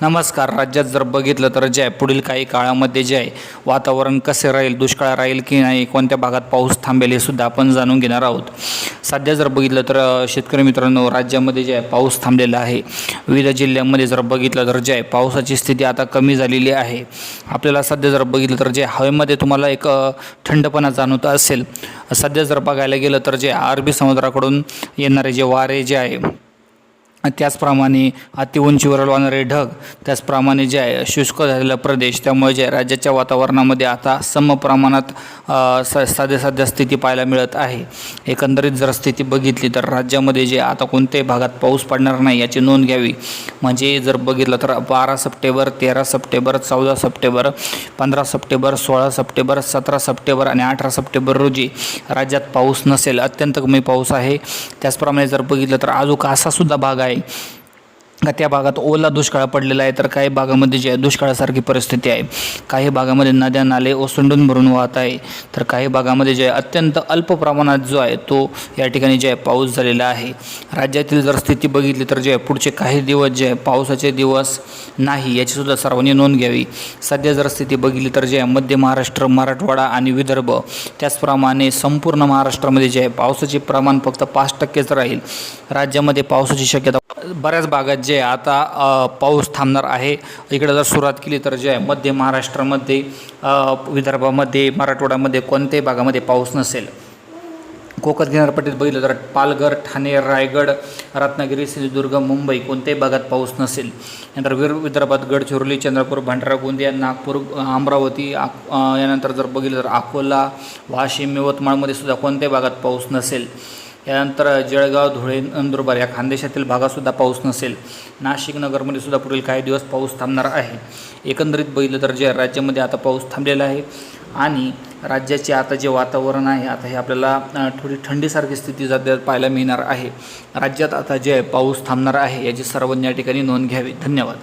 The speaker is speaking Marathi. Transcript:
नमस्कार. राज्यात जर बघितलं तर जे आहे पुढील काही काळामध्ये जे आहे वातावरण कसे राहील दुष्काळ राहील की नाही कोणत्या भागात पाऊस थांबेल हे सुद्धा आपण जाणून घेणार आहोत. सध्या जर बघितलं तर शेतकरी मित्रांनो राज्यामध्ये जे आहे पाऊस थांबलेला आहे. विविध जिल्ह्यांमध्ये जर बघितलं तर जे आहे पावसाची स्थिती आता कमी झालेली आहे. आपल्याला सध्या जर बघितलं तर जे हवेमध्ये तुम्हाला एक थंडपणा जाणवत असेल. सध्या जर बघायला गेलं तर जे अरबी समुद्राकडून येणारे जे वारे जे आहे त्याचप्रमाणे अति वाहणारे ढग त्याचप्रमाणे जे आहे शुष्क झालेला प्रदेश त्यामुळे जे राज्याच्या वातावरणामध्ये आता सम प्रमाणात स साध्या साध्या स्थिती पाहायला मिळत आहे. एकंदरीत जर स्थिती बघितली तर राज्यामध्ये जे आता कोणत्याही भागात पाऊस पडणार नाही याची नोंद घ्यावी. म्हणजे जर बघितलं तर बारा सप्टेंबर तेरा सप्टेंबर चौदा सप्टेंबर पंधरा सप्टेंबर सोळा सप्टेंबर सतरा सप्टेंबर आणि अठरा सप्टेंबर रोजी राज्यात पाऊस नसेल अत्यंत कमी पाऊस आहे. त्याचप्रमाणे जर बघितलं तर अलोका असा सुद्धा भाग आहे का त्या भागात ओला दुष्काळ पडलेला आहे तर काही भागामध्ये जे आहे दुष्काळासारखी परिस्थिती आहे. काही भागामध्ये नद्या नाले ओसंडून भरून वाहत आहे. तर काही भागामध्ये जे आहे अत्यंत अल्प प्रमाणात जो आहे तो या ठिकाणी जे आहे पाऊस झालेला आहे. राज्यातील जर स्थिती बघितली तर जे आहे पुढचे काही दिवस जे आहे पावसाचे दिवस नाही याचीसुद्धा सर्वांनी नोंद घ्यावी. सध्या जर स्थिती बघितली तर जे आहे मध्य महाराष्ट्र मराठवाडा आणि विदर्भ त्याचप्रमाणे संपूर्ण महाराष्ट्रामध्ये जे आहे पावसाचे प्रमाण फक्त पाच टक्केच राहील. राज्यामध्ये पावसाची शक्यता बऱ्याच भागात जे आता पाऊस थांबणार आहे. इकडे जर सुरुवात केली तर जे आहे मध्य महाराष्ट्रामध्ये विदर्भामध्ये मराठवाड्यामध्ये कोणत्याही भागामध्ये पाऊस नसेल. कोकण किनारपट्टीत बघितलं तर पालघर ठाणे रायगड रत्नागिरी सिंधुदुर्ग मुंबई कोणत्याही भागात पाऊस नसेल. नंतर विर विदर्भात गडचिरोली चंद्रपूर भंडारा गोंदिया नागपूर अमरावती यानंतर जर बघितलं तर अकोला वाशिम यवतमाळमध्ये सुद्धा कोणत्याही भागात पाऊस नसेल. यानंतर जळगाव धुळे नंदुरबार या खानदेशातील भागातसुद्धा पाऊस नसेल. नाशिक नगरमध्ये सुद्धा पुढील काही दिवस पाऊस थांबणार आहे. एकंदरीत बघितलं तर जे राज्यामध्ये आता पाऊस थांबलेला आहे आणि राज्याचे आता जे वातावरण आहे आता हे आपल्याला थोडी थंडीसारखी स्थिती सध्या पाहायला मिळणार आहे. राज्यात आता जे पाऊस थांबणार आहे याची सर्वांनी या ठिकाणी नोंद घ्यावी. धन्यवाद.